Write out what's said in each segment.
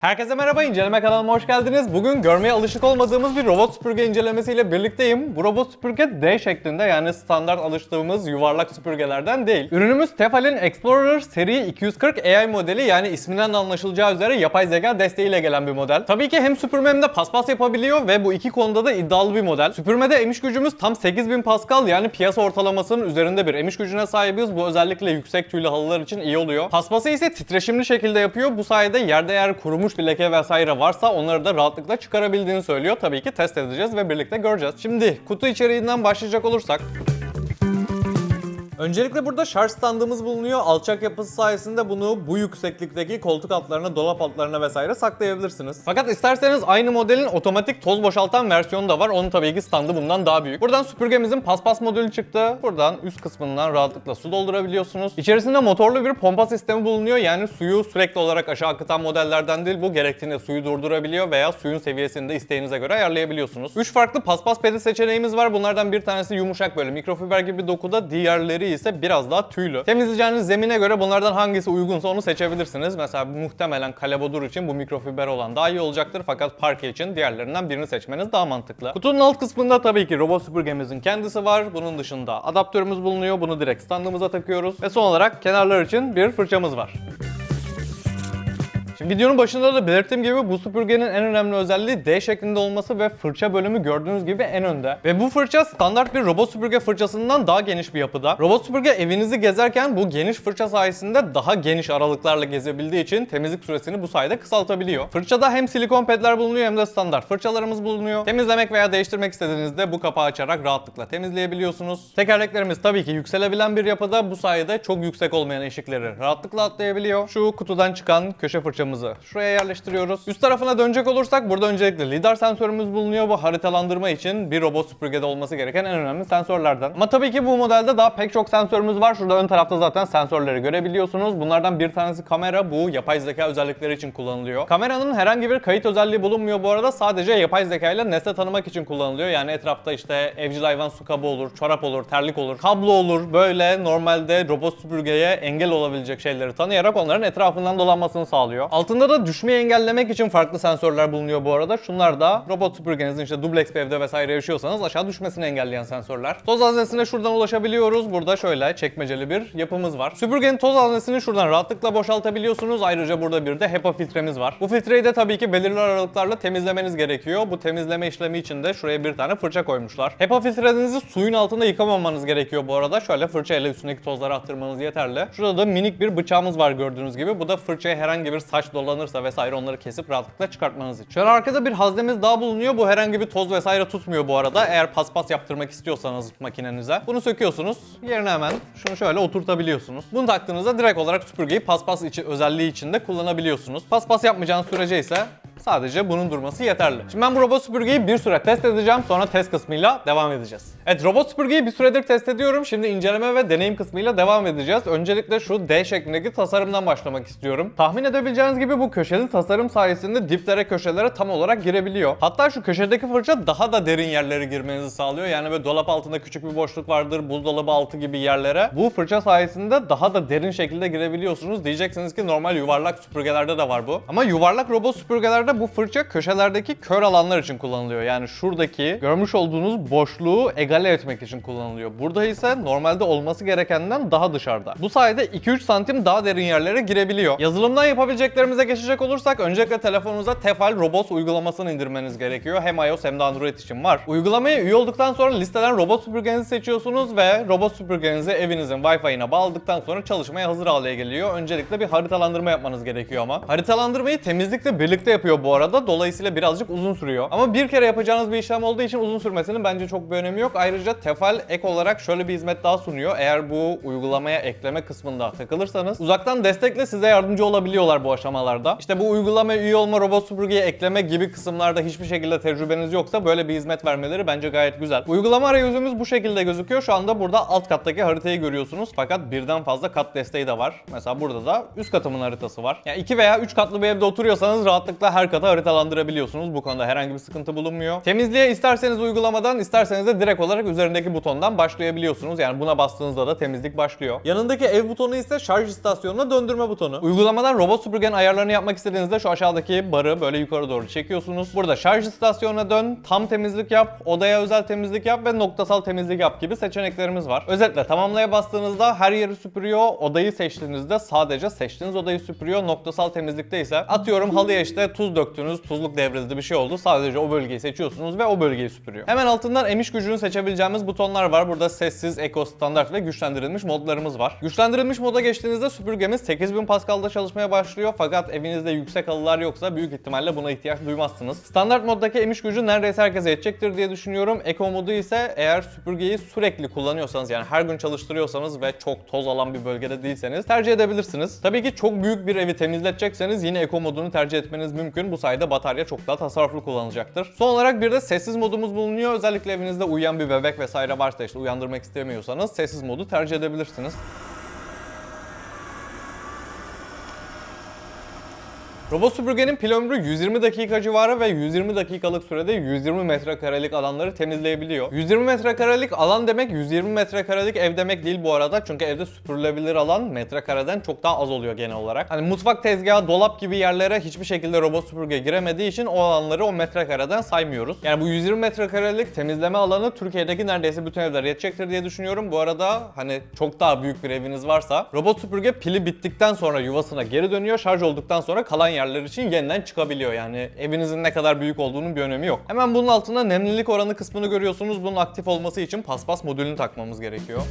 Herkese merhaba, inceleme kanalıma hoş geldiniz. Bugün görmeye alışık olmadığımız bir robot süpürge incelemesiyle birlikteyim. Bu robot süpürge D şeklinde yani standart alıştığımız yuvarlak süpürgelerden değil. Ürünümüz Tefal'in Explorer seri 240 AI modeli yani isminden de anlaşılacağı üzere yapay zeka desteğiyle gelen bir model. Tabii ki hem süpürme hem de paspas yapabiliyor ve bu iki konuda da iddialı bir model. Süpürmede emiş gücümüz tam 8000 Pascal yani piyasa ortalamasının üzerinde bir emiş gücüne sahibiz. Bu özellikle yüksek tüylü halılar için iyi oluyor. Paspası ise titreşimli şekilde yapıyor. Bu sayede yerde eğer kurumuş bir leke vesaire varsa onları da rahatlıkla çıkarabildiğini söylüyor. Tabii ki test edeceğiz ve birlikte göreceğiz. Şimdi kutu içeriğinden başlayacak olursak Öncelikle burada şarj standımız bulunuyor. Alçak yapısı sayesinde bunu bu yükseklikteki koltuk altlarına, dolap altlarına vesaire saklayabilirsiniz. Fakat isterseniz aynı modelin otomatik toz boşaltan versiyonu da var. Onun tabii ki standı bundan daha büyük. Buradan süpürgemizin paspas modülü çıktı. Buradan üst kısmından rahatlıkla su doldurabiliyorsunuz. İçerisinde motorlu bir pompa sistemi bulunuyor. Yani suyu sürekli olarak aşağı akıtan modellerden değil. Bu gerektiğinde suyu durdurabiliyor veya suyun seviyesini de isteğinize göre ayarlayabiliyorsunuz. 3 farklı paspas pedi seçeneğimiz var. Bunlardan bir tanesi yumuşak böyle mikrofiber gibi dokuda. Diğerleri ise biraz daha tüylü. Temizleyeceğiniz zemine göre bunlardan hangisi uygunsa onu seçebilirsiniz. Mesela muhtemelen kalabodur için bu mikrofiber olan daha iyi olacaktır. Fakat parke için diğerlerinden birini seçmeniz daha mantıklı. Kutunun alt kısmında tabii ki robot süpürgemizin kendisi var. Bunun dışında adaptörümüz bulunuyor. Bunu direkt standımıza takıyoruz. Ve son olarak kenarlar için bir fırçamız var. Şimdi videonun başında da belirttiğim gibi bu süpürgenin en önemli özelliği D şeklinde olması ve fırça bölümü gördüğünüz gibi en önde. Ve bu fırça standart bir robot süpürge fırçasından daha geniş bir yapıda. Robot süpürge evinizi gezerken bu geniş fırça sayesinde daha geniş aralıklarla gezebildiği için temizlik süresini bu sayede kısaltabiliyor. Fırçada hem silikon pedler bulunuyor hem de standart fırçalarımız bulunuyor. Temizlemek veya değiştirmek istediğinizde bu kapağı açarak rahatlıkla temizleyebiliyorsunuz. Tekerleklerimiz tabii ki yükselebilen bir yapıda bu sayede çok yüksek olmayan eşikleri rahatlıkla atlayabiliyor. Şu kutudan çıkan köşe fırçamızı şuraya yerleştiriyoruz. Üst tarafına dönecek olursak burada öncelikle lidar sensörümüz bulunuyor. Bu haritalandırma için bir robot süpürgede olması gereken en önemli sensörlerden. Ama tabii ki bu modelde daha pek çok sensörümüz var. Şurada ön tarafta zaten sensörleri görebiliyorsunuz. Bunlardan bir tanesi kamera. Bu yapay zeka özellikleri için kullanılıyor. Kameranın herhangi bir kayıt özelliği bulunmuyor bu arada. Sadece yapay zeka ile nesne tanımak için kullanılıyor. Yani etrafta işte evcil hayvan su kabı olur, çorap olur, terlik olur, kablo olur. Böyle normalde robot süpürgeye engel olabilecek şeyleri tanıyarak onların etrafından dolanmasını sağlıyor. Altında da düşmeyi engellemek için farklı sensörler bulunuyor bu arada. Şunlar da robot süpürgenizin işte dubleks bir evde vesaire yaşıyorsanız aşağı düşmesini engelleyen sensörler. Toz haznesine şuradan ulaşabiliyoruz. Burada şöyle çekmeceli bir yapımız var. Süpürgenin toz haznesini şuradan rahatlıkla boşaltabiliyorsunuz. Ayrıca burada bir de HEPA filtremiz var. Bu filtreyi de tabii ki belirli aralıklarla temizlemeniz gerekiyor. Bu temizleme işlemi için de şuraya bir tane fırça koymuşlar. HEPA filtrenizi suyun altında yıkamamanız gerekiyor bu arada. Şöyle fırça ile üstündeki tozları attırmanız yeterli. Şurada da minik bir bıçağımız var gördüğünüz gibi. Bu da fırçaya herhangi bir saç dolanırsa vesaire onları kesip rahatlıkla çıkartmanız için. Şöyle arkada bir haznemiz daha bulunuyor. Bu herhangi bir toz vesaire tutmuyor bu arada. Eğer paspas yaptırmak istiyorsanız makinenize bunu söküyorsunuz. Yerine hemen şunu şöyle oturtabiliyorsunuz. Bunu taktığınızda direkt olarak süpürgeyi paspas için özelliği için de kullanabiliyorsunuz. Paspas yapmayacağınız sürece ise Sadece bunun durması yeterli. Şimdi ben bu robot süpürgeyi bir süre test edeceğim. Sonra test kısmıyla devam edeceğiz. Evet robot süpürgeyi bir süredir test ediyorum. Şimdi inceleme ve deneyim kısmıyla devam edeceğiz. Öncelikle şu D şeklindeki tasarımdan başlamak istiyorum. Tahmin edebileceğiniz gibi bu köşeli tasarım sayesinde diplere köşelere tam olarak girebiliyor. Hatta şu köşedeki fırça daha da derin yerlere girmenizi sağlıyor. Yani böyle dolap altında küçük bir boşluk vardır, buzdolabı altı gibi yerlere. Bu fırça sayesinde daha da derin şekilde girebiliyorsunuz. Diyeceksiniz ki normal yuvarlak süpürgelerde de var bu. Ama yuvarlak robot süpürgelerde bu fırça köşelerdeki kör alanlar için kullanılıyor. Yani şuradaki görmüş olduğunuz boşluğu egale etmek için kullanılıyor. Burada ise normalde olması gerekenden daha dışarıda. Bu sayede 2-3 santim daha derin yerlere girebiliyor. Yazılımdan yapabileceklerimize geçecek olursak öncelikle telefonunuza Tefal Robots uygulamasını indirmeniz gerekiyor. Hem iOS hem de Android için var. Uygulamaya üye olduktan sonra listeden robot süpürgenizi seçiyorsunuz ve robot süpürgenizi evinizin Wi-Fi'ine bağladıktan sonra çalışmaya hazır hale geliyor. Öncelikle bir haritalandırma yapmanız gerekiyor ama. Haritalandırmayı temizlikle birlikte yapıyor bu arada. Dolayısıyla birazcık uzun sürüyor. Ama bir kere yapacağınız bir işlem olduğu için uzun sürmesinin bence çok bir önemi yok. Ayrıca Tefal ek olarak şöyle bir hizmet daha sunuyor. Eğer bu uygulamaya ekleme kısmında takılırsanız uzaktan destekle size yardımcı olabiliyorlar bu aşamalarda. İşte bu uygulamaya üye olma, robot süpürgeye ekleme gibi kısımlarda hiçbir şekilde tecrübeniz yoksa böyle bir hizmet vermeleri bence gayet güzel. Uygulama arayüzümüz bu şekilde gözüküyor. Şu anda burada alt kattaki haritayı görüyorsunuz. Fakat birden fazla kat desteği de var. Mesela burada da üst katımın haritası var. Yani iki veya üç katlı bir evde oturuyorsanız rahatlıkla her her kata haritalandırabiliyorsunuz. Bu konuda herhangi bir sıkıntı bulunmuyor. Temizliğe isterseniz uygulamadan, isterseniz de direkt olarak üzerindeki butondan başlayabiliyorsunuz. Yani buna bastığınızda da temizlik başlıyor. Yanındaki ev butonu ise şarj istasyonuna döndürme butonu. Uygulamadan robot süpürgenin ayarlarını yapmak istediğinizde şu aşağıdaki barı böyle yukarı doğru çekiyorsunuz. Burada şarj istasyonuna dön, tam temizlik yap, odaya özel temizlik yap ve noktasal temizlik yap gibi seçeneklerimiz var. Özetle tamamlaya bastığınızda her yeri süpürüyor. Odayı seçtiğinizde sadece seçtiğiniz odayı süpürüyor. Noktasal temizlikte ise atıyorum halıya işte tuz döktünüz, tuzluk devrildi bir şey oldu. Sadece o bölgeyi seçiyorsunuz ve o bölgeyi süpürüyor. Hemen altından emiş gücünü seçebileceğimiz butonlar var. Burada sessiz, eko, standart ve güçlendirilmiş modlarımız var. Güçlendirilmiş moda geçtiğinizde süpürgemiz 8000 Pascal'da çalışmaya başlıyor. Fakat evinizde yüksek halılar yoksa büyük ihtimalle buna ihtiyaç duymazsınız. Standart moddaki emiş gücü neredeyse herkese yetecektir diye düşünüyorum. Eko modu ise eğer süpürgeyi sürekli kullanıyorsanız yani her gün çalıştırıyorsanız ve çok toz alan bir bölgede değilseniz tercih edebilirsiniz. Tabii ki çok büyük bir evi temizletecekseniz yine eko modunu tercih etmeniz mümkün. Bu sayede batarya çok daha tasarruflu kullanacaktır. Son olarak bir de sessiz modumuz bulunuyor. Özellikle evinizde uyuyan bir bebek vesaire varsa işte uyandırmak istemiyorsanız sessiz modu tercih edebilirsiniz. Robot süpürgenin pil ömrü 120 dakika civarı ve 120 dakikalık sürede 120 metrekarelik alanları temizleyebiliyor. 120 metrekarelik alan demek 120 metrekarelik ev demek değil bu arada. Çünkü evde süpürülebilir alan metrekareden çok daha az oluyor genel olarak. Hani mutfak tezgahı, dolap gibi yerlere hiçbir şekilde robot süpürge giremediği için o alanları o metrekareden saymıyoruz. Yani bu 120 metrekarelik temizleme alanı Türkiye'deki neredeyse bütün evler yetecektir diye düşünüyorum. Bu arada hani çok daha büyük bir eviniz varsa robot süpürge pili bittikten sonra yuvasına geri dönüyor. Şarj olduktan sonra kalan yerler için yeniden çıkabiliyor. Yani evinizin ne kadar büyük olduğunun bir önemi yok. Hemen bunun altında nemlilik oranı kısmını görüyorsunuz. Bunun aktif olması için paspas modülünü takmamız gerekiyor.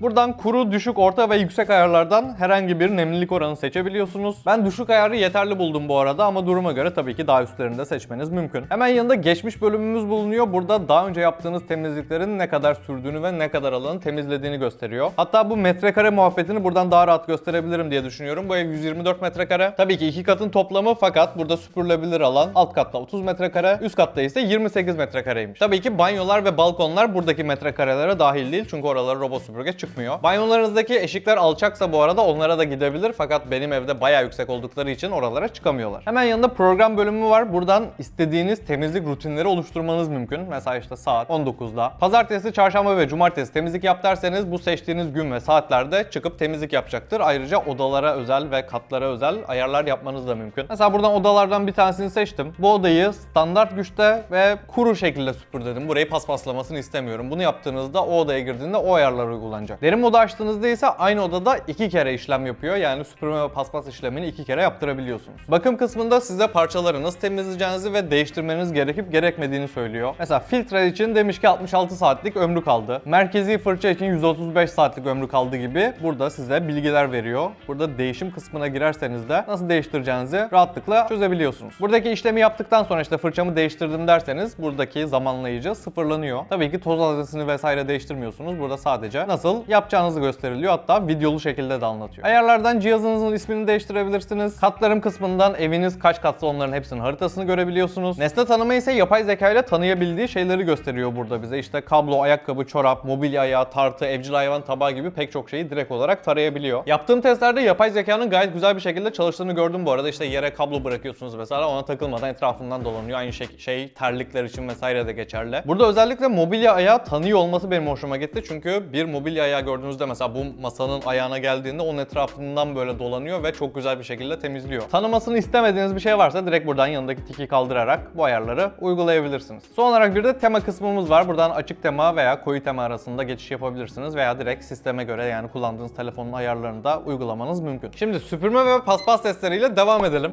Buradan kuru, düşük, orta ve yüksek ayarlardan herhangi bir nemlilik oranı seçebiliyorsunuz. Ben düşük ayarı yeterli buldum bu arada ama duruma göre tabii ki daha üstlerinde seçmeniz mümkün. Hemen yanında geçmiş bölümümüz bulunuyor. Burada daha önce yaptığınız temizliklerin ne kadar sürdüğünü ve ne kadar alanı temizlediğini gösteriyor. Hatta bu metrekare muhabbetini buradan daha rahat gösterebilirim diye düşünüyorum. Bu ev 124 metrekare. Tabii ki iki katın toplamı fakat burada süpürülebilir alan alt katta 30 metrekare, üst katta ise 28 metrekareymiş. Tabii ki banyolar ve balkonlar buradaki metrekarelere dahil değil çünkü oralara robot süpürge çıkmıyor. Banyolarınızdaki eşikler alçaksa bu arada onlara da gidebilir fakat benim evde bayağı yüksek oldukları için oralara çıkamıyorlar. Hemen yanında program bölümü var. Buradan istediğiniz temizlik rutinleri oluşturmanız mümkün. Mesela işte saat 19'da. Pazartesi, çarşamba ve cumartesi temizlik yap derseniz bu seçtiğiniz gün ve saatlerde çıkıp temizlik yapacaktır. Ayrıca odalara özel ve katlara özel ayarlar yapmanız da mümkün. Mesela buradan odalardan bir tanesini seçtim. Bu odayı standart güçte ve kuru şekilde süpür dedim. Burayı paspaslamasını istemiyorum. Bunu yaptığınızda o odaya girdiğinde o ayarlar uygulanacak. Derin modu açtığınızda ise aynı odada iki kere işlem yapıyor. Yani süpürme ve paspas işlemini iki kere yaptırabiliyorsunuz. Bakım kısmında size parçaları nasıl temizleyeceğinizi ve değiştirmeniz gerekip gerekmediğini söylüyor. Mesela filtre için demiş ki 66 saatlik ömrü kaldı. Merkezi fırça için 135 saatlik ömrü kaldı gibi burada size bilgiler veriyor. Burada değişim kısmına girerseniz de nasıl değiştireceğinizi rahatlıkla çözebiliyorsunuz. Buradaki işlemi yaptıktan sonra işte fırçamı değiştirdim derseniz buradaki zamanlayıcı sıfırlanıyor. Tabii ki toz adresini vesaire değiştirmiyorsunuz. Burada sadece nasıl yapacağınızı gösteriliyor. Hatta videolu şekilde de anlatıyor. Ayarlardan cihazınızın ismini değiştirebilirsiniz. Katlarım kısmından eviniz kaç katsa onların hepsinin haritasını görebiliyorsunuz. Nesne tanıma ise yapay zeka ile tanıyabildiği şeyleri gösteriyor burada bize. İşte kablo, ayakkabı, çorap, mobilya ayağı, tartı, evcil hayvan tabağı gibi pek çok şeyi direkt olarak tarayabiliyor. Yaptığım testlerde yapay zekanın gayet güzel bir şekilde çalıştığını gördüm bu arada. İşte yere kablo bırakıyorsunuz mesela ona takılmadan etrafından dolanıyor. Aynı şey, şey terlikler için vesaire de geçerli. Burada özellikle mobilya ayağı tanıyor olması benim hoşuma gitti. Çünkü bir mobilya ayağı gördüğünüzde mesela bu masanın ayağına geldiğinde onun etrafından böyle dolanıyor ve çok güzel bir şekilde temizliyor. Tanımasını istemediğiniz bir şey varsa direkt buradan yanındaki tiki kaldırarak bu ayarları uygulayabilirsiniz. Son olarak bir de tema kısmımız var. Buradan açık tema veya koyu tema arasında geçiş yapabilirsiniz veya direkt sisteme göre yani kullandığınız telefonun ayarlarını da uygulamanız mümkün. Şimdi süpürme ve paspas testleriyle devam edelim.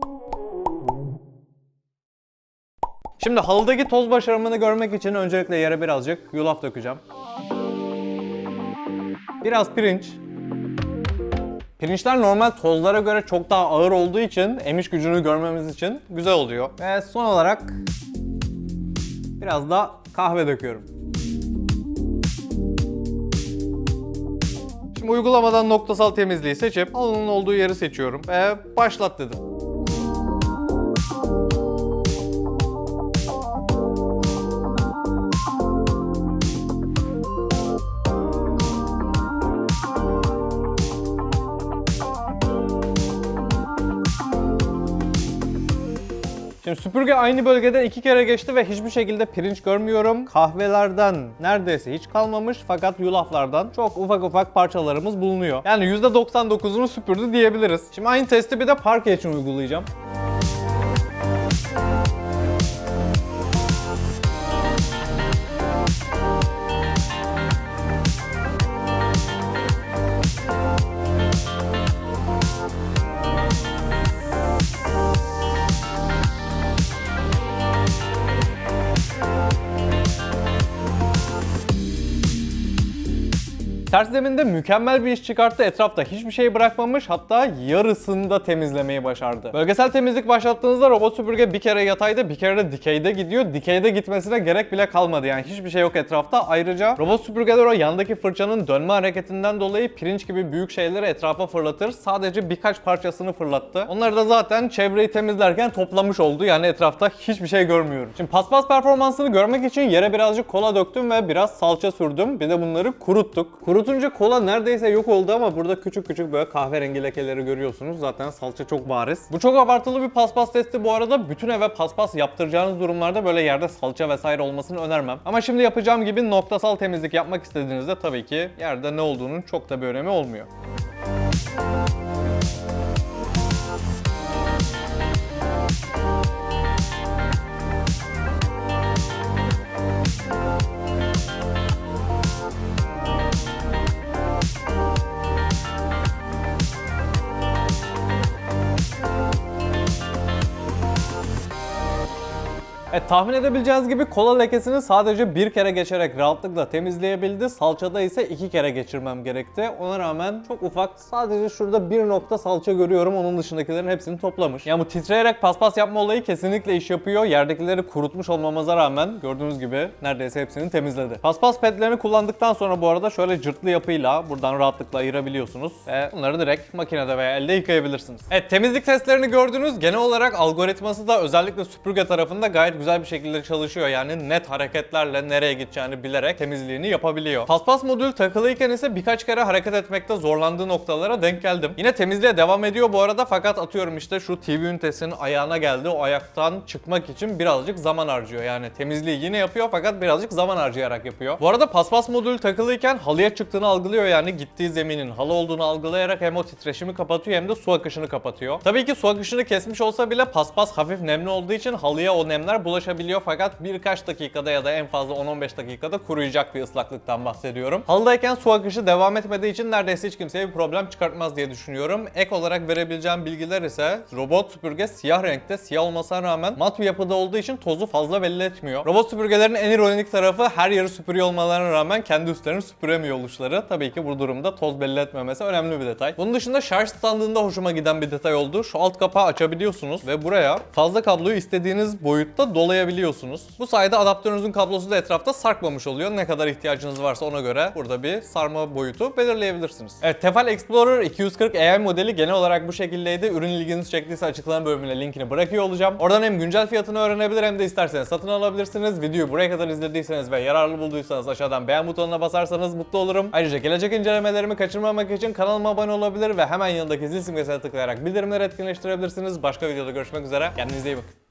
Şimdi halıdaki toz başarımını görmek için öncelikle yere birazcık yulaf dökeceğim. Biraz pirinç. Pirinçler normal tozlara göre çok daha ağır olduğu için emiş gücünü görmemiz için güzel oluyor. Ve son olarak biraz da kahve döküyorum. Şimdi uygulamadan noktasal temizliği seçip halının olduğu yeri seçiyorum ve başlat dedim. Şimdi süpürge aynı bölgeden iki kere geçti ve hiçbir şekilde pirinç görmüyorum. Kahvelerden neredeyse hiç kalmamış fakat yulaflardan çok ufak ufak parçalarımız bulunuyor. Yani %99'unu süpürdü diyebiliriz. Şimdi aynı testi bir de parke için uygulayacağım. Ters zeminde mükemmel bir iş çıkarttı. Etrafta hiçbir şey bırakmamış. Hatta yarısını da temizlemeyi başardı. Bölgesel temizlik başlattığınızda robot süpürge bir kere yatayda bir kere de dikeyde gidiyor. Dikeyde gitmesine gerek bile kalmadı. Yani hiçbir şey yok etrafta. Ayrıca robot süpürgeler o yandaki fırçanın dönme hareketinden dolayı pirinç gibi büyük şeyleri etrafa fırlatır. Sadece birkaç parçasını fırlattı. Onları da zaten çevreyi temizlerken toplamış oldu. Yani etrafta hiçbir şey görmüyorum. Şimdi paspas performansını görmek için yere birazcık kola döktüm ve biraz salça sürdüm. Bir de bunları kuruttuk. Kurutunca kola neredeyse yok oldu ama burada küçük küçük böyle kahverengi lekeleri görüyorsunuz. Zaten salça çok bariz. Bu çok abartılı bir paspas testi bu arada. Bütün eve paspas yaptıracağınız durumlarda böyle yerde salça vesaire olmasını önermem. Ama şimdi yapacağım gibi noktasal temizlik yapmak istediğinizde tabii ki yerde ne olduğunun çok da bir önemi olmuyor. Evet tahmin edebileceğiniz gibi kola lekesini sadece bir kere geçerek rahatlıkla temizleyebildi. Salçada ise iki kere geçirmem gerekti. Ona rağmen çok ufak sadece şurada bir nokta salça görüyorum. Onun dışındakilerin hepsini toplamış. Yani bu titreyerek paspas yapma olayı kesinlikle iş yapıyor. Yerdekileri kurutmuş olmamıza rağmen gördüğünüz gibi neredeyse hepsini temizledi. Paspas pedlerini kullandıktan sonra bu arada şöyle cırtlı yapıyla buradan rahatlıkla ayırabiliyorsunuz. Ve bunları direkt makinede veya elde yıkayabilirsiniz. Evet temizlik testlerini gördünüz. Genel olarak algoritması da özellikle süpürge tarafında gayet güzel bir şekilde çalışıyor. Yani net hareketlerle nereye gideceğini bilerek temizliğini yapabiliyor. Paspas modül takılıyken ise birkaç kere hareket etmekte zorlandığı noktalara denk geldim. Yine temizliğe devam ediyor bu arada fakat atıyorum işte şu TV ünitesinin ayağına geldi. O ayaktan çıkmak için birazcık zaman harcıyor. Yani temizliği yine yapıyor fakat birazcık zaman harcayarak yapıyor. Bu arada paspas modül takılıyken halıya çıktığını algılıyor. Yani gittiği zeminin halı olduğunu algılayarak hem o titreşimi kapatıyor hem de su akışını kapatıyor. Tabii ki su akışını kesmiş olsa bile paspas hafif nemli olduğu için halıya o nemler bulaşabiliyor fakat birkaç dakikada ya da en fazla 10-15 dakikada kuruyacak bir ıslaklıktan bahsediyorum. Halıdayken su akışı devam etmediği için neredeyse hiç kimseye bir problem çıkartmaz diye düşünüyorum. Ek olarak verebileceğim bilgiler ise robot süpürge siyah renkte siyah olmasına rağmen mat bir yapıda olduğu için tozu fazla belli etmiyor. Robot süpürgelerin en ironik tarafı her yeri süpürüyor olmalarına rağmen kendi üstlerini süpüremiyor oluşları. Tabii ki bu durumda toz belli etmemesi önemli bir detay. Bunun dışında şarj standında hoşuma giden bir detay oldu. Şu alt kapağı açabiliyorsunuz ve buraya fazla kabloyu istediğiniz boyutta dolayabiliyorsunuz. Bu sayede adaptörünüzün kablosu da etrafta sarkmamış oluyor. Ne kadar ihtiyacınız varsa ona göre burada bir sarma boyutu belirleyebilirsiniz. Evet Tefal Explorer 240 AI modeli genel olarak bu şekildeydi. Ürün ilginizi çektiyse açıklama bölümüne linkini bırakıyor olacağım. Oradan hem güncel fiyatını öğrenebilir hem de isterseniz satın alabilirsiniz. Videoyu buraya kadar izlediyseniz ve yararlı bulduysanız aşağıdan beğen butonuna basarsanız mutlu olurum. Ayrıca gelecek incelemelerimi kaçırmamak için kanalıma abone olabilir ve hemen yanındaki zil simgesine tıklayarak bildirimleri etkinleştirebilirsiniz. Başka videoda görüşmek üzere. Kendinize iyi bakın.